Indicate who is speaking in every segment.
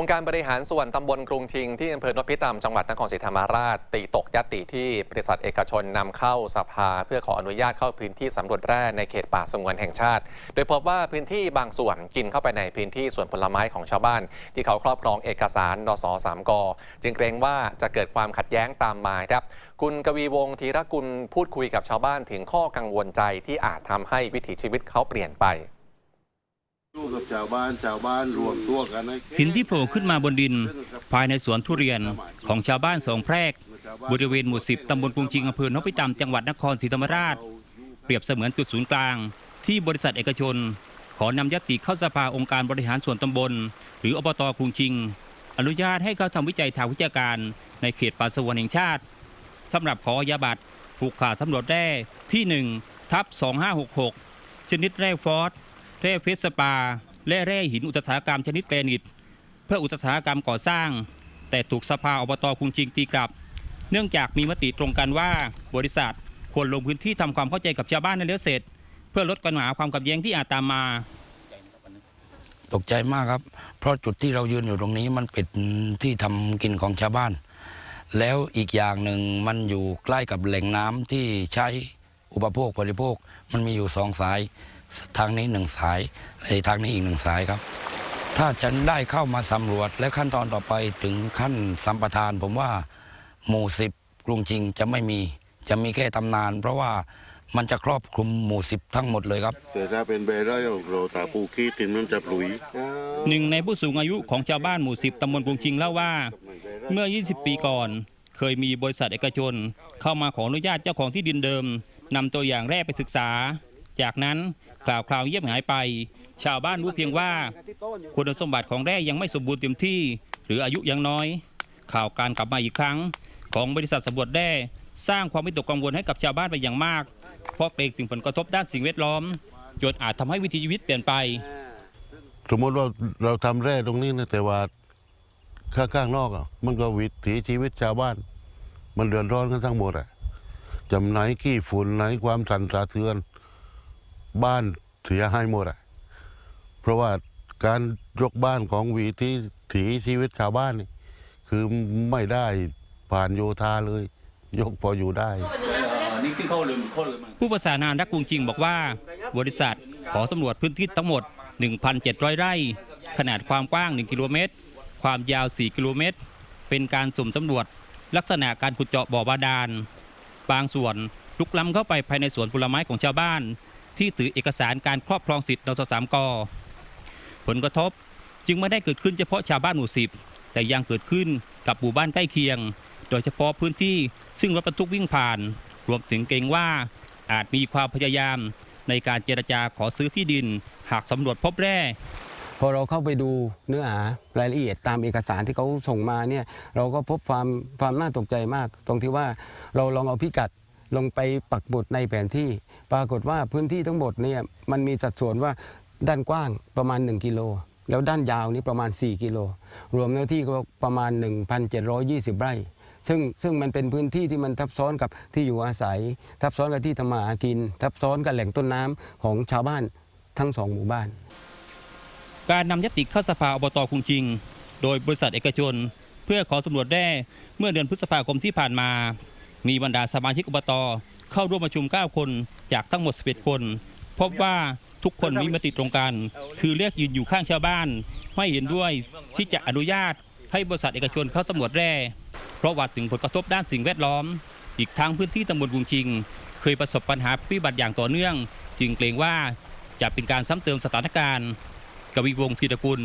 Speaker 1: องค์การบริหารส่วนตำบลกรุงชิงที่อำเภอนพิตามจังหวัดนครศรีธรรมราช ตีตกยติที่บริษัทเอกชนนำเข้าสภา เพื่อขออนุญาตเข้าพื้นที่สำรวจแร่ในเขตป่าสงวนแห่งชาติ โดยพบว่าพื้นที่บางส่วนกินเข้าไปในพื้นที่สวนผลไม้ของชาวบ้าน ที่เขาครอบครองเอกสารนสสามกจึงเกรงว่าจะเกิดความขัดแย้งตามมาครับคุณกวีวงศ์ธีรกุลพูดคุยกับชาวบ้านถึงข้อกังวลใจที่อาจทำให้วิถีชีวิตเขาเปลี่ยนไป
Speaker 2: กับชาวบ้านชาวบ้านรวมตัวกันให้
Speaker 3: หินที่โผล่ขึ้นมาบนดิน ภายในสวนทุเรียนของชาวบ้านสองแพรก บริเวณหมู่สิบตำบลกรุงจิงอำเภอนพิตามจังหวัดนครศรีธรรมราช เปรียบเสมือนจุดศูนย์กลาง ที่บริษัทเอกชน ขอนำยติเข้าสภาองค์การบริหารส่วนตำบล หรืออบตกรุงจิง อนุญาตให้เขาทำวิจัยทางวิชาการ ในเขตป่าสงวนแห่งชาติสำหรับขออาญาบัตรผูกขาดสำรวจแร่ที่1ทับ2566 ชนิดแร่ฟอส แร่เฟสปา และแร่หินอุตสาหกรรมชนิดแกรนิต เพื่ออุตสาหกรรมก่อสร้าง แต่ถูกสภาอบตกรุงจิงตีกลับ เนื่องจากมีมติตรงกันว่าบริษัทควรลงพื้นที่ทำความเข้าใจกับชาวบ้านในเรือเสร็จ เพื่อลดปัญหาความขัดแย้งที่อาจตามมา
Speaker 4: ตกใจมากครับ เพราะจุดที่เรายืนอยู่ตรงนี้มันเป็นที่ทำกินของชาวบ้าน แล้วอีกอย่างหนึ่งมันอยู่ใกล้กับแหล่งน้ำที่ใช้อุปโภคบริโภค มันมีอยู่สองสาย ทางนี้หนึ่งสายในทางนี้อีกหนึ่งสายครับ ถ้าจะได้เข้ามาสำรวจและขั้นตอนต่อไปถึงขั้นสัมปทาน ผมว่าหมู่สิบกรุงจริงจะไม่มีจะมีแค่ตำนาน เพราะว่ามันจะครอบคลุมหมู่สิบทั้งหมดเลยครับ
Speaker 2: แต่ถ้าเป็นเบรได้ของเราตาปูคีตินมันจะปลุย
Speaker 3: หนึ่งในผู้สูงอายุของชาวบ้านหมู่สิบตำบลกรุงจิงเล่าว่า เมื่อ 20 ปีก่อน เคยมีบริษัทเอกชน เข้ามาขออนุญาตเจ้าของที่ดินเดิมนำตัวอย่างแร่ไปศึกษา จากนั้นกล่าวคราวเงียบหายไป ชาวบ้านรู้เพียงว่า คุณสมบัติของแร่ยังไม่สมบูรณ์เต็มที่ หรืออายุยังน้อย ข่าวการกลับมาอีกครั้ง ของบริษัทสำรวจแร่สร้างความวิตกกังวลให้กับชาวบ้านไปอย่างมาก เพราะเกรงถึงผลกระทบด้านสิ่งแวดล้อมจนอาจทำให้วิถีชีวิตเปลี่ยนไป
Speaker 2: สมมติว่าเราทำแร่ตรงนี้นะแต่ว่าข้างๆนอกอะมันก็วิถีชีวิตชาวบ้าน มันเดือดร้อนกันทั้งหมดอะจำไหนขี้ฝุ่นไหนความสั่นสะเทือน บ้านเสียหายหมดอะเพราะว่าการยกบ้านของวิถีถีชีวิตชาวบ้านนี่คือไม่ได้ผ่านโยธาเลย ยกพออยู่ได้
Speaker 3: ผู้ประสานงานรักกรุงจริงบอกว่า บริษัทขอสำรวจพื้นที่ทั้งหมด 1,700 ไร่ ขนาดความกว้าง 1 กิโลเมตร ความยาว 4 กิโลเมตร เป็นการสุ่มสำรวจ ลักษณะการขุดเจาะบ่อบาดาล บางส่วนลุกล้ำเข้าไปภายในสวนผลไม้ของชาวบ้าน ที่ถือเอกสารการครอบครองสิทธิ์นสสามกผลกระทบจึงไม่ได้เกิดขึ้นเฉพาะชาวบ้านหมู่สิบแต่ยังเกิดขึ้นกับหมู่บ้านใกล้เคียง โดยเฉพาะพื้นที่ซึ่งรถบรรทุกวิ่งผ่าน รวมถึงเกรงว่าอาจมีความพยายามในการเจรจาขอซื้อที่ดิน หากสำรวจพบแร่
Speaker 5: พอเราเข้าไปดูเนื้อหารายละเอียดตามเอกสารที่เขาส่งมาเนี่ยเราก็พบความความน่าตกใจมาก ตรงที่ว่าเราลองเอาพิกัด ลงไปปักบุดในแผนที่ปรากฏว่าพื้นที่ทั้งหมดเนี่ยมันมีสัดส่วนว่าด้านกว้างประมาณ 1 กิโล แล้วด้านยาวนี่ประมาณ 4 กิโล รวมเนื้อที่ก็ประมาณ 1,720 ไร่ ซึ่งซึ่งมันเป็นพื้นที่ที่มันทับซ้อนกับที่อยู่อาศัย ทับซ้อนกับที่ทำมาหากิน ทับซ้อนกับแหล่งต้นน้ำของชาวบ้านทั้งสองหมู่บ้าน
Speaker 3: การนำยติเข้าสภาอบตกรุงจริง โดยบริษัทเอกชน เพื่อขอสำรวจแร่เมื่อเดือนพฤษภาคมที่ผ่านมา มีบรรดาสมาชิกอบตเข้าร่วมประชุม 9 คนจากทั้งหมด 11 คน พบว่าทุกคนมีมติตรงกัน คือเรียกยืนอยู่ข้างชาวบ้าน ไม่เห็นด้วยที่จะอนุญาตให้บริษัทเอกชนเข้าสำรวจแร่ เพราะหวัดถึงผลกระทบด้านสิ่งแวดล้อม อีกทั้งพื้นที่ตำบลกุงจิง เคยประสบปัญหาพิบัติอย่างต่อเนื่อง จึงเกรงว่าจะเป็นการซ้ำเติมสถานการณ์ กวีวงศ์ธีรกุล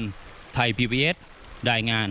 Speaker 3: ไทยพีบีเอสรายงาน